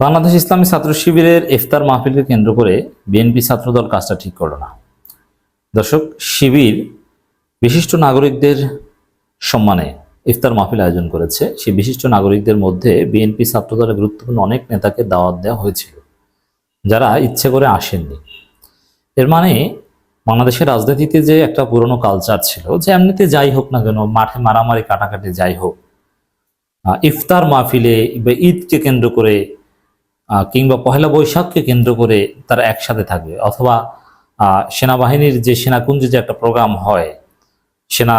বাংলাদেশ ইসলামী ছাত্র শিবিরের ইফতার মাহফিলকে কেন্দ্র করে বিএনপি ছাত্রদল কাজটা ঠিক করল না। দর্শক, শিবির বিশিষ্ট নাগরিকদের সম্মানে ইফতার মাহফিল আয়োজন করেছে। সেই বিশিষ্ট নাগরিকদের মধ্যে বিএনপি ছাত্রদলের গুরুত্বপূর্ণ অনেক নেতাকে দাওয়াত দেওয়া হয়েছিল, যারা ইচ্ছে করে আসেননি। এর মানে বাংলাদেশের রাজনীতিতে যে একটা পুরনো কালচার ছিল, যে এমনিতে যাই হোক না কেন, মাঠে মারামারি, কাটাকাটি যাই হোক ইফতার মাহফিলে বা ঈদকে কেন্দ্র করে কিংবা পহেলা বৈশাখকে কেন্দ্র করে তারা একসাথে থাকবে অথবা সেনাবাহিনীর যে সেনাকুঞ্জে যে একটা প্রোগ্রাম হয়, সেনা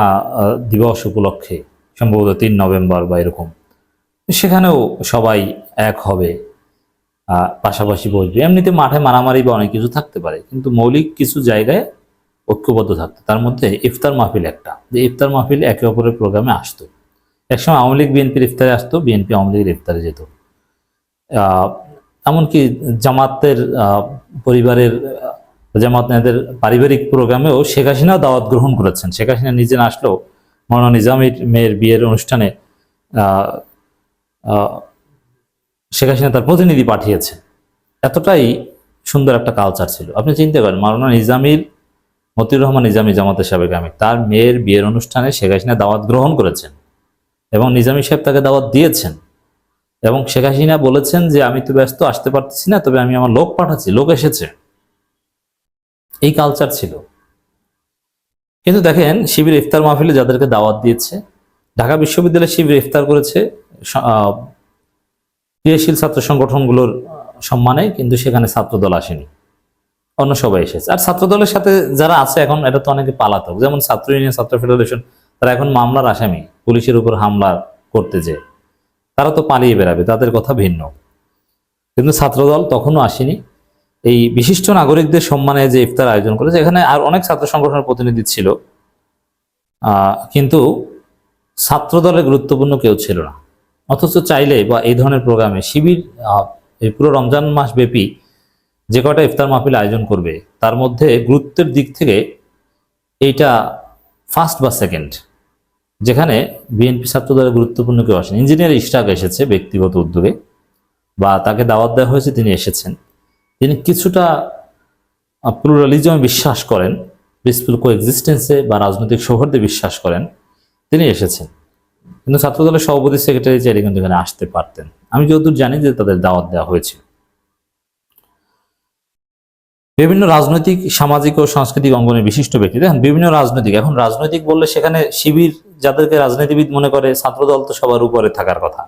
দিবস উপলক্ষে, সম্ভবত তিন নভেম্বর বা এরকম, সেখানেও সবাই এক হবে। পাশাপাশি বসবে। এমনিতে মাঠে মারামারি বা অনেক কিছু থাকতে পারে, কিন্তু মৌলিক কিছু জায়গায় ঐক্যবদ্ধ থাকতো। তার মধ্যে ইফতার মাহফিল একটা। যে ইফতার মাহফিল একে অপরের প্রোগ্রামে আসতো। একসময় আওয়ামী লীগ, বিএনপির ইফতারে আসতো, বিএনপি আওয়ামী লীগের ইফতারে যেত। এমনকি জামাতের পরিবারের, জামাত নেতাদের পারিবারিক প্রোগ্রামেও শেখ হাসিনাও দাওয়াত গ্রহণ করেছেন। শেখ হাসিনা নিজে না আসলেও মৌলানা নিজামীর মেয়ের বিয়ের অনুষ্ঠানে শেখ হাসিনা তার প্রতিনিধি পাঠিয়েছেন। এতটাই সুন্দর একটা কালচার ছিল। আপনি চিন্তা করেন মাওলানা নিজামীর, মতিউর রহমান নিজামী জামাতের সাবেক আমির, তার মেয়ের বিয়ের অনুষ্ঠানে শেখ হাসিনা দাওয়াত গ্রহণ করেছেন এবং নিজামী সাহেব তাকে দাওয়াত দিয়েছেন। এবং শেখ হাসিনা বলেছেন যে, আমি তো ব্যস্ত, আসতে পারতেছি না, তবে আমি আমার লোক পাঠাচ্ছি, লোক এসেছে। এই কালচার ছিল। কিন্তু দেখেন, শিবির ইফতার মাহফিলে যাদেরকে দাওয়াত দিয়েছে, ঢাকা বিশ্ববিদ্যালয়ে শিবির ইফতার করেছে ক্রিয়াশীল ছাত্র সংগঠনগুলোর সম্মানে, কিন্তু সেখানে ছাত্রদল আসেনি। অন্য সবাই এসেছে। আর ছাত্রদলের সাথে যারা আছে, এখন এটা তো অনেকে পালাতক। যেমন ছাত্র ইউনিয়ন, ছাত্র ফেডারেশন, তারা এখন মামলার আসামি, পুলিশের উপর হামলা করতে যে তারা তো পালিয়ে বেড়াবে, তাদের কথা ভিন্ন। কিন্তু ছাত্রদল তখনও আসেনি। এই বিশিষ্ট নাগরিকদের সম্মানে যে ইফতার আয়োজন করেছে, এখানে আর অনেক ছাত্র সংগঠনের প্রতিনিধি ছিল। কিন্তু ছাত্রদলের গুরুত্বপূর্ণ কেউ ছিল না। অথচ চাইলে বা এই ধরনের প্রোগ্রামে শিবির এই পুরো রমজান মাস ব্যাপী যে কটা ইফতার মাহফিল আয়োজন করবে, তার মধ্যে গুরুত্বের দিক থেকে এইটা ফার্স্ট বা সেকেন্ড যেখানে বিএনপি ছাত্রদলের গুরুত্বপূর্ণ কেউ আসেন। ইঞ্জিনিয়ার ইশরাক এসেছে ব্যক্তিগত উদ্যোগে বা তাকে দাওয়াত দেওয়া হয়েছে, তিনি এসেছেন। তিনি কিছুটা প্লুরালিজমে বিশ্বাস করেন পিসফুল কো এক্সিস্টেন্সে বা রাজনৈতিক সৌহার্দ্যে বিশ্বাস করেন, তিনি এসেছেন। কিন্তু ছাত্রদলের সভাপতি সেক্রেটারি চাইলে কিন্তু এখানে আসতে পারতেন। আমি যতদূর জানি যে তাদের দাওয়াত দেওয়া হয়েছিল। বিভিন্ন রাজনৈতিক, সামাজিক ও সাংস্কৃতিক অঙ্গনের বিশিষ্ট ব্যক্তি। দেখেন, বিভিন্ন রাজনৈতিক, এখন রাজনৈতিক বললে সেখানে শিবির যাদেরকে রাজনীতিবিদ মনে করে, ছাত্রদল তো সবার উপরে থাকার কথা।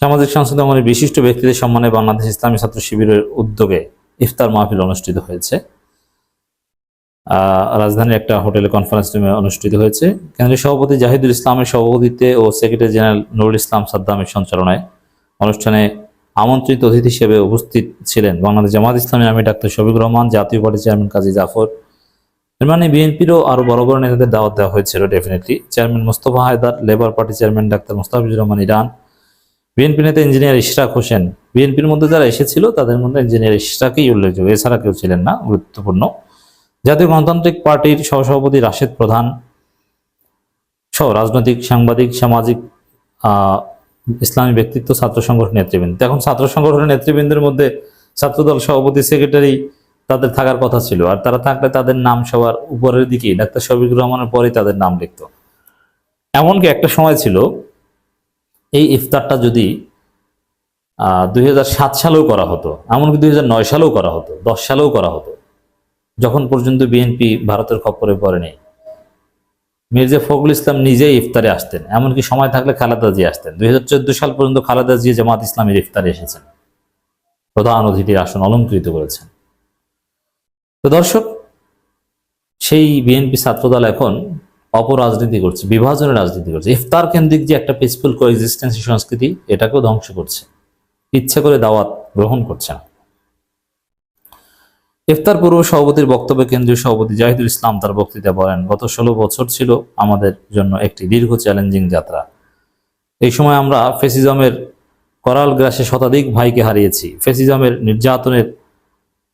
সামাজিক অঙ্গনের বিশিষ্ট ব্যক্তিদের সম্মানে বাংলাদেশ ইসলামী ছাত্র শিবিরের উদ্যোগে ইফতার মাহফিল অনুষ্ঠিত হয়েছে। রাজধানীর একটা হোটেলে কনফারেন্স রুমে অনুষ্ঠিত হয়েছে। কেন্দ্রীয় সভাপতি জাহিদুল ইসলামের সভাপতিত্বে ও সেক্রেটারি জেনারেল নুরুল ইসলাম সাদ্দামের সঞ্চালনায় অনুষ্ঠানে আমন্ত্রিত অতিথি হিসেবে উপস্থিত ছিলেন বাংলাদেশ জামাত ইসলামী আমি ডাক্তার শফিক রহমান, জাতীয় পার্টি চেয়ারম্যান কাজী জাফর এর মানে বিএনপিরও আরও বড় বড় নেতাদের দাওয়াত দেওয়া হয়েছিল definitely chairman Mostafa Haider, labour party chairman doctor Mostafizur Rahman Iran, BNP নেতা ইঞ্জিনিয়ার ইশরাক হোসেন। বিএনপির মধ্যে যারা এসেছিল, তাদের মধ্যে ইঞ্জিনিয়ার ইশরাকই উল্লেখযোগ্য। এছাড়া কেউ ছিলেন না, গুরুত্বপূর্ণ। জাতীয় গণতান্ত্রিক পার্টির সহসভাপতি রাশেদ প্রধান সহ রাজনৈতিক, সাংবাদিক, সামাজিক ইসলামী ব্যক্তিত্ব, ছাত্র সংগঠন নেতৃবৃন্দ। এখন ছাত্র সংগঠনের নেতৃবৃন্দের মধ্যে ছাত্রদল সভাপতি, সেক্রেটারি তাদের থাকার কথা ছিল। আর তারা থাকলে তাদের নাম সবার উপরের দিকে ডাক্তার শফিকুর রহমানের পরেই তাদের নাম লিখত। এমনকি একটা সময় ছিল, এই ইফতারটা যদি দুই হাজার সালেও করা হতো, এমনকি দুই হাজার নয় সালেও করা হতো, দশ সালেও করা হতো, যখন পর্যন্ত বিএনপি ভারতের খপ্পরে পড়েনি। মির্জা ফখরুল ইসলাম নিজেই ইফতারে আসতেন, এমনকি সময় থাকলে খালেদা জিয়া আসতেন। দুই হাজার চোদ্দ সাল পর্যন্ত খালেদা জিয়া জামাত ইসলামের ইফতারে এসেছেন। প্রধান অতিথির আসন অলঙ্কৃত করেছেন। তো দর্শক, সেই বিএনপি ছাত্রদল এখন অপরাজনীতি করছে, বিভাজনের রাজনীতি করছে। ইফতার কেন্দ্রিক যে একটা পিসফুল কো সংস্কৃতি, এটাকেও ধ্বংস করছে। ইচ্ছে করে দাওয়াত গ্রহণ করছে না। ইফতার পূর্ব সভাপতির বক্তব্যে কেন্দ্রীয় সভাপতি জাহিদুল ইসলাম তার বক্তৃতা বলেন, গত ষোলো বছর ছিল আমাদের জন্য একটি দীর্ঘ চ্যালেঞ্জিং যাত্রা। এই সময় আমরা ফেসিজমের করাল গ্রাসে শতাধিক ভাইকে হারিয়েছি। ফেসিজমের নির্যাতনের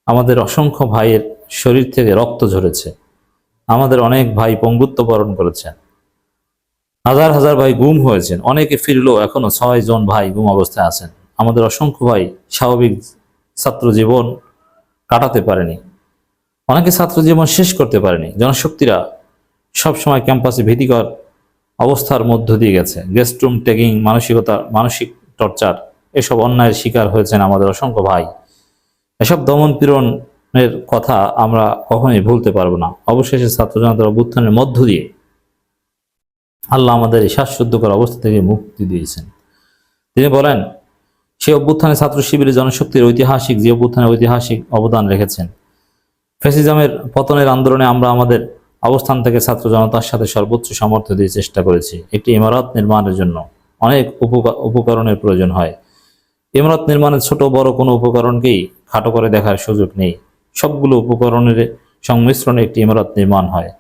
আমাদের অসংখ্য ভাইয়ের শরীর থেকে রক্ত ঝরেছে। আমাদের অনেক ভাই পঙ্গুত্ব বরণ করেছেন। হাজার হাজার ভাই গুম হয়েছেন। অনেকে ফিরলেও এখনও ছয় জন ভাই গুম অবস্থায় আছেন। আমাদের অসংখ্য ভাই স্বাভাবিক ছাত্র জীবন কাটাতে পারেনি। অনেকে ছাত্র জীবন শেষ করতে পারেনি। জনশক্তিরা সবসময় ক্যাম্পাসে ভীতিকর অবস্থার মধ্য দিয়ে গেছে। গেস্ট রুম টেকিং, মানসিকতা, মানসিক টর্চার, এসব অন্যায়ের শিকার হয়েছেন আমাদের অসংখ্য ভাই। এসব দমন পীড়নের কথা আমরা কখনোই ভুলতে পারব না। অবশেষে ছাত্র জনতার অভ্যুত্থানের মধ্য দিয়ে আল্লাহ আমাদের এই শ্বাসরুদ্ধকর অবস্থা থেকে মুক্তি দিয়েছেন। তিনি বলেন, সেই অভ্যুত্থানে ছাত্র শিবিরের জনশক্তির ঐতিহাসিক, যে অভ্যুত্থানে ঐতিহাসিক অবদান রেখেছেন। ফ্যাসিজমের পতনের আন্দোলনে আমরা আমাদের অবস্থান থেকে ছাত্র জনতার সাথে সর্বোচ্চ সামর্থ্য দিয়ে চেষ্টা করেছি। একটি ইমারত নির্মাণের জন্য অনেক উপকা- উপকরণের প্রয়োজন হয়। ইমারত নির্মাণের ছোট বড় কোনো উপকরণকেই খাটো করে দেখার সুযোগ নেই। সবগুলো উপকরণের সংমিশ্রণে একটি ইমারত নির্মাণ হয়।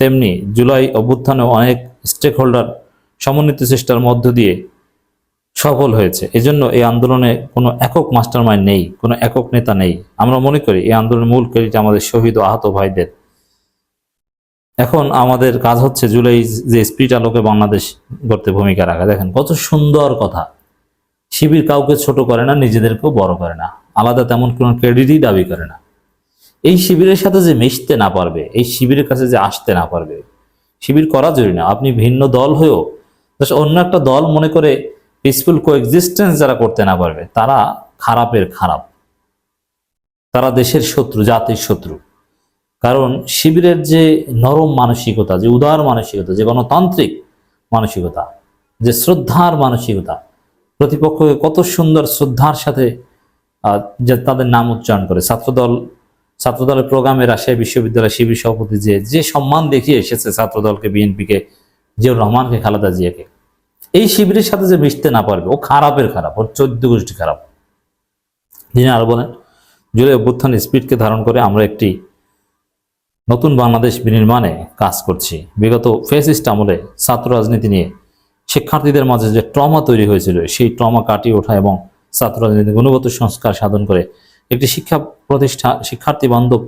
তেমনি জুলাই অভ্যুত্থানে অনেক স্টেক হোল্ডার সমন্বিত চেষ্টার মধ্য দিয়ে সফল হয়েছে। এজন্য এই আন্দোলনে কোনো একক মাস্টারমাইন্ড নেই, কোনো একক নেতা নেই। আমরা মনে করি এই আন্দোলনের মূল ক্রেডিট আমাদের শহীদ ও আহত ভাইদের। এখন আমাদের কাজ হচ্ছে জুলাই যে স্পিরিট আলোকে বাংলাদেশ গড়তে ভূমিকা রাখা। দেখেন, কত সুন্দর কথা। শিবির কাউকে ছোট করে না, নিজেদেরকেও বড় করে না। আলাদা তেমন কোনো ক্রেডিটই দাবি করে না। এই শিবিরের সাথে যে মিশতে না পারবে, এই শিবিরের কাছে যে আসতে না পারবে, শিবির করা জরুরি না। আপনি ভিন্ন দল হয়েও অন্য একটা দল মনে করে পিসফুল কোএক্সিস্টেন্স যারা করতে না পারবে, তারা খারাপের খারাপ। তারা দেশের শত্রু, জাতির শত্রু। কারণ শিবিরের যে নরম মানসিকতা, যে উদার মানসিকতা, যে গণতান্ত্রিক মানসিকতা, যে শ্রদ্ধার মানসিকতা, প্রতিপক্ষকে কত সুন্দর শ্রদ্ধার সাথে যে তাদের নাম উচ্চারণ করে, ছাত্রদল ছাত্রদলের প্রোগ্রামে রাজশাহী বিশ্ববিদ্যালয় শিবির সভাপতি যে যে সম্মান দেখিয়ে এসেছে ছাত্রদলকে, বিএনপিকে, জিয়াউর রহমানকে, খালেদা জিয়াকে। এই শিবিরের সাথে যে মিশতে না পারবে, ও খারাপের খারাপ, ওর চোদ্দ গোষ্ঠী খারাপ। তিনি আরও বলেন, জুলাই অভ্যুত্থান স্পিডকে ধারণ করে আমরা একটি নতুন বাংলাদেশ বিনির্মাণে কাজ করছি। বিগত ফেসিস্ট আমলে ছাত্র রাজনীতি নিয়ে শিক্ষার্থীদের মাঝে যে ট্রমা তৈরি হয়েছিল, সেই ট্রমা কাটিয়ে ওঠা এবং ছাত্র রাজনীতি গুণগত সংস্কার সাধন করে একটি শিক্ষা প্রতিষ্ঠান শিক্ষার্থী বান্ধব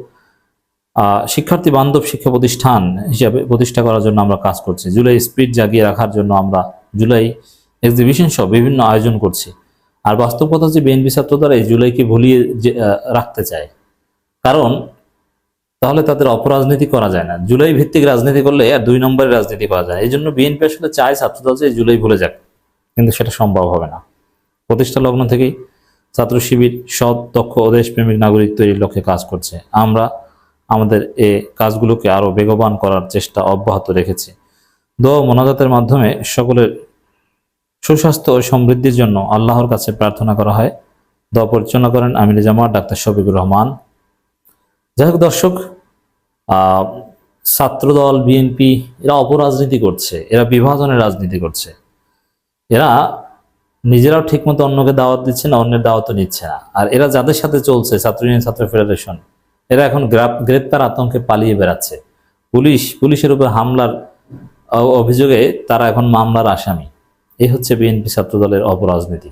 শিক্ষার্থী বান্ধব শিক্ষা প্রতিষ্ঠান হিসাবে প্রতিষ্ঠা করার জন্য আমরা কাজ করছি। জুলাই স্পিড জাগিয়ে রাখার জন্য আমরা জুলাই এক্সিবিশন সহ বিভিন্ন আয়োজন করছি। আর বাস্তব কথা যে বিএনপি ছাত্র দ্বারা এই জুলাইকে ভুলিয়ে রাখতে চায়। কারণ তাহলে তাদের অপরাজনীতি করা যায় না। জুলাই ভিত্তিক রাজনীতি করলে আর দুই নম্বরের রাজনীতি করা যায় এই জন্য বিএনপি আসলে চায় ছাত্রদল যে জুলাই ভুলে যাক। কিন্তু সেটা সম্ভব হবে না। প্রতিষ্ঠা লগ্ন থেকেই ছাত্র শিবির সৎ, দক্ষ ও দেশপ্রেমিক নাগরিক তৈরির লক্ষ্যে কাজ করছে। আমরা আমাদের এ কাজগুলোকে আরও বেগবান করার চেষ্টা অব্যাহত রেখেছি। দোয়া মোনাজাতের মাধ্যমে সকলের সুস্বাস্থ্য ও সমৃদ্ধির জন্য আল্লাহর কাছে প্রার্থনা করা হয়। দোয়া পরিচালনা করেন আমির জামাত, ডাক্তার শফিকুর রহমান। যাই হোক দর্শক ছাত্রদল, বিএনপি, এরা অপরাজনীতি করছে। এরা বিভাজনের রাজনীতি করছে। এরা নিজেরাও ঠিকমতো অন্যকে দাওয়াত দিচ্ছে না, অন্যের দাওয়াতও নিচ্ছে না। আর এরা যাদের সাথে চলছে ছাত্র ইউনিয়ন ছাত্র ফেডারেশন, এরা এখন গ্রেপ্তার আতঙ্কে পালিয়ে বেড়াচ্ছে। পুলিশ, পুলিশের উপর হামলার অভিযোগে তারা এখন মামলার আসামি। এই হচ্ছে বিএনপি ছাত্র দলের অপরাজনীতি।